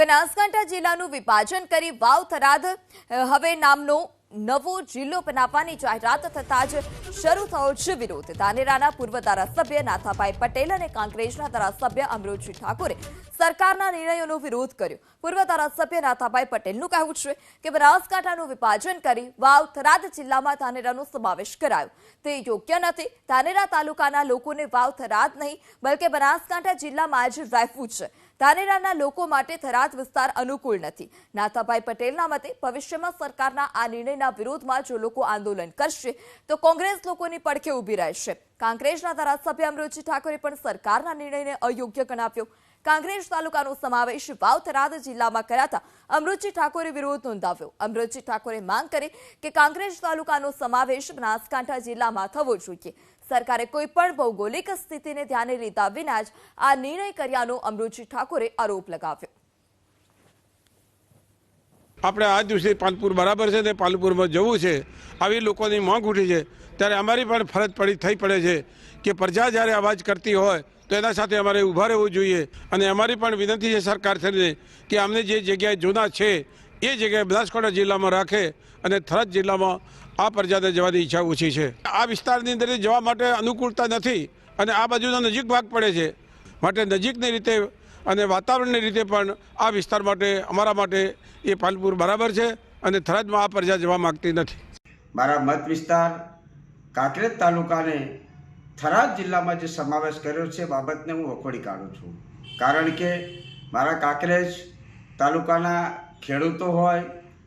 બનાસકાંઠા જિલ્લાનું વિભાજન કરી વાવ થરાદ હવે નામનો નવો જિલ્લો બનાવવાની જાહેરાત થતાં જ શરૂ થયો છે વિરોધ. ધાનેરાના પૂર્વ ધારાસભ્ય નાથાભાઈ પટેલ અને કોંગ્રેસના ધારાસભ્ય અમરોજી ઠાકોરે સરકારના નિર્ણયોનો વિરોધ કર્યો. પૂર્વ ધારાસભ્ય નાથાભાઈ પટેલનું કહેવું છે કે બનાસકાંઠાનું વિભાજન કરી વાવ થરાદ જિલ્લામાં ધાનેરાનો સમાવેશ કરાયો. તે યોગ્ય નથી. ધાનેરા તાલુકાના લોકોને વાવ થરાદ નહીં, બલકે બનાસકાંઠા જિલ્લામાં જ રહેવું છે. ધાનેરાના લોકો માટે થરાદ વિસ્તાર અનુકૂળ નથી. નાથાભાઈ પટેલના મતે ભવિષ્યમાં સરકારના આ નિર્ણયના વિરોધમાં જો લોકો આંદોલન કરશે, તો કોંગ્રેસ લોકોની પડખે ઊભી રહેશે. કાંકરેજના ધારાસભ્ય અમરોજી ઠાકોરે પણ સરકારના નિર્ણયને અયોગ્ય ગણાવ્યો. કાંકરેજ તાલુકાનો સમાવેશ વાવ થરાદ જિલ્લામાં કરાતા અમૃતજી ઠાકોરે વિરોધ નોંધાવ્યો. અમૃતજી ઠાકોરે માંગ કરી કે કાંગ્રેજ તાલુકાનો સમાવેશ બનાસકાંઠા જિલ્લામાં થવો જોઈએ. સરકારે કોઈ પણ ભૌગોલિક સ્થિતિને ધ્યાને લીધા વિના જ આ નિર્ણય કર્યાનો અમૃતજી ઠાકોરે આરોપ લગાવ્યો. આપણે આ દિવસે પાલપુર બરાબર છે ને પાલપુરમાં જવું છે, આવી લોકોની માંગ ઉઠી છે. ત્યારે અમારી પણ ફરજ પડી, થઈ પડે છે કે પ્રજા જ્યારે અવાજ કરતી હોય, તો એના સાથે અમારે ઊભા રહેવું જોઈએ. અને અમારી પણ વિનંતી છે સરકાર થઈને કે અમને જે જગ્યાએ જૂના છે, એ જગ્યાએ બનાસકાંઠા જિલ્લામાં રાખે અને થરાદ જિલ્લામાં આ પ્રજાને જવાની ઈચ્છા ઓછી છે. આ વિસ્તારની અંદર જવા માટે અનુકૂળતા નથી અને આ બાજુનો નજીક ભાગ પડે છે. માટે નજીકની રીતે અને વાતાવરણની રીતે પણ આ વિસ્તાર માટે, અમારા માટે એ પાલપુર બરાબર છે અને થરાદમાં આ પ્રજા જવા માગતી નથી. મારા મત વિસ્તાર કાંકરેજ તાલુકાને થરાદ જિલ્લામાં જે સમાવેશ કર્યો છે બાબતને હું વખોડી કાઢું છું. કારણ કે મારા કાંકરેજ તાલુકાના ખેડૂતો હોય,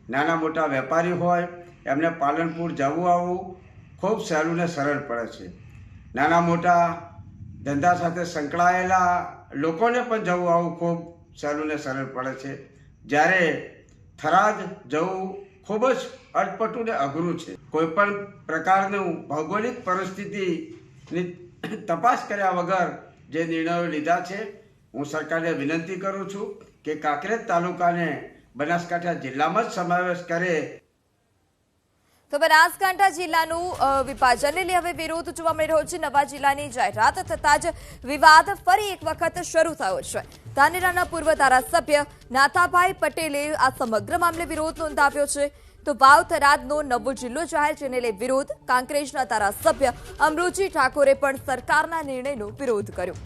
નાના મોટા વેપારી હોય, એમને પાલનપુર જવું આવવું ખૂબ સહેલું ને સરળ પડે છે. નાના મોટા ધંધા સાથે સંકળાયેલા લોકોને પણ જવું આવવું ખૂબ સહેલું ને સરળ પડે છે. જ્યારે થરાદ જવું ખૂબ જ અટપટું ને અઘરું છે. કોઈ પણ પ્રકારનું ભૌગોલિક પરિસ્થિતિની તપાસ કર્યા વગર જે નિર્ણયો લીધા છે, હું સરકારને વિનંતી કરું છું કે કાંકરેજ તાલુકાને બનાસકાંઠા જિલ્લામાં જ સમાવેશ કરે તો બનાસકાંઠા જિલ્લાનું વિભાજનને લઈ હવે વિરોધ જોવા મળી રહ્યો છે. નવા જિલ્લાની જાહેરાત થતાં જ વિવાદ ફરી એક વખત શરૂ થયો છે. ધાનેરાના પૂર્વ ધારાસભ્ય નાથાભાઈ પટેલે આ સમગ્ર મામલે વિરોધ નોંધાવ્યો છે. તો વાવ થરાદનો નવો જિલ્લો જાહેર, જેને લઈ વિરોધ. કાંકરેજના ધારાસભ્ય અમૃતજી ઠાકોરે પણ સરકારના નિર્ણયનો વિરોધ કર્યો.